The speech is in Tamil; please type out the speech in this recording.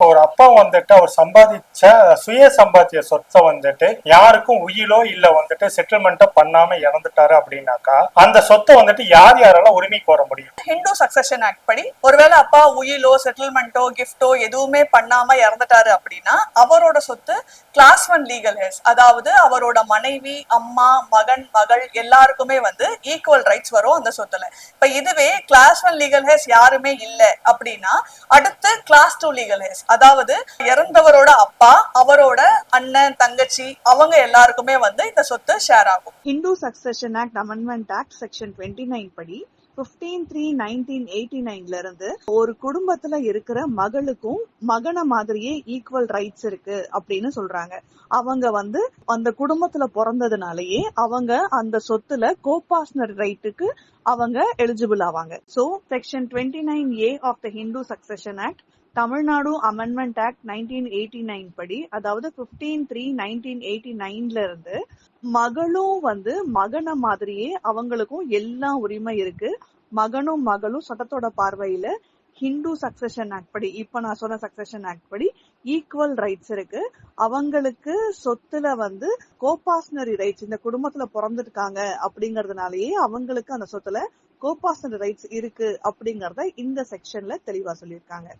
ஒரு அப்பா வந்துட்டு அவர் சம்பாதிச்ச சுய சம்பாத்திய சொத்தை வந்துட்டு யாருக்கும் உயிலோ இல்ல வந்துட்டு செட்டில்மெண்ட்டோ பண்ணாம இறந்துட்டாரு அப்படின்னாக்கா அந்த சொத்தை வந்துட்டு யார் யாரெல்லாம் உரிமை கோர முடியும்? ஹிந்து சக்சஷன் ஆக்ட் படி ஒருவேளை அப்பா உயிலோ செட்டில்மெண்ட்டோ கிஃப்டோ எதுவுமே பண்ணாம இறந்துட்டாரு அப்படின்னா அவரோட சொத்து கிளாஸ் ஒன் லீகல் ஹெஸ் அதாவது அவரோட மனைவி அம்மா மகன் மகள் எல்லாருக்குமே வந்து ஈக்குவல் ரைட்ஸ் வரும் அந்த சொத்துல. இப்ப இதுவே கிளாஸ் ஒன் லீகல் ஹெஸ் யாருமே இல்லை அப்படின்னா அடுத்து கிளாஸ் டூ லீகலைஸ் அதாவது இறந்தவரோட அப்பா அவரோட அண்ணன் தங்கச்சி அவங்க எல்லாருக்குமே வந்து இந்த சொத்து ஷேர் ஆகும். Hindu succession act amendment act section twenty nine படி 15 த்ரீ நைன்டீன் எயிட்டி நைன்ல இருந்து ஒரு குடும்பத்துல இருக்கிற மகளுக்கும் மகன மாதிரியே ஈக்குவல் ரைட்ஸ் இருக்கு அப்படின்னு சொல்றாங்க. அவங்க வந்து அந்த குடும்பத்துல பிறந்ததுனாலயே அவங்க அந்த சொத்துல கோபாஸ்னர் ரைட்டுக்கு அவங்க எலிஜிபிள் ஆவாங்க. So section twenty nine A of the Hindu succession act Tamil Nadu amendment act nineteen eighty nine படி அதாவது 15 த்ரீ நைன்டீன் எயிட்டி நைன்ல இருந்து மகளும் வந்து மகன மாதிரியே அவங்களுக்கும் எல்லா உரிமை இருக்கு. மகனும் மகளும் சட்டத்தோட பார்வையில ஹிந்து சக்சஷன் ஆக்ட் படி இப்ப நான் சொன்ன சக்சஷன் ஆக்ட் படி ஈக்குவல் ரைட்ஸ் இருக்கு. அவங்களுக்கு சொத்துல வந்து கோபாஸ்னரி ரைட்ஸ் இந்த குடும்பத்துல பிறந்திருக்காங்க அப்படிங்கறதுனாலயே அவங்களுக்கு அந்த சொத்துல கோபாஸ்னரி ரைட்ஸ் இருக்கு அப்படிங்கறத இந்த செக்ஷன்ல தெளிவா சொல்லியிருக்காங்க.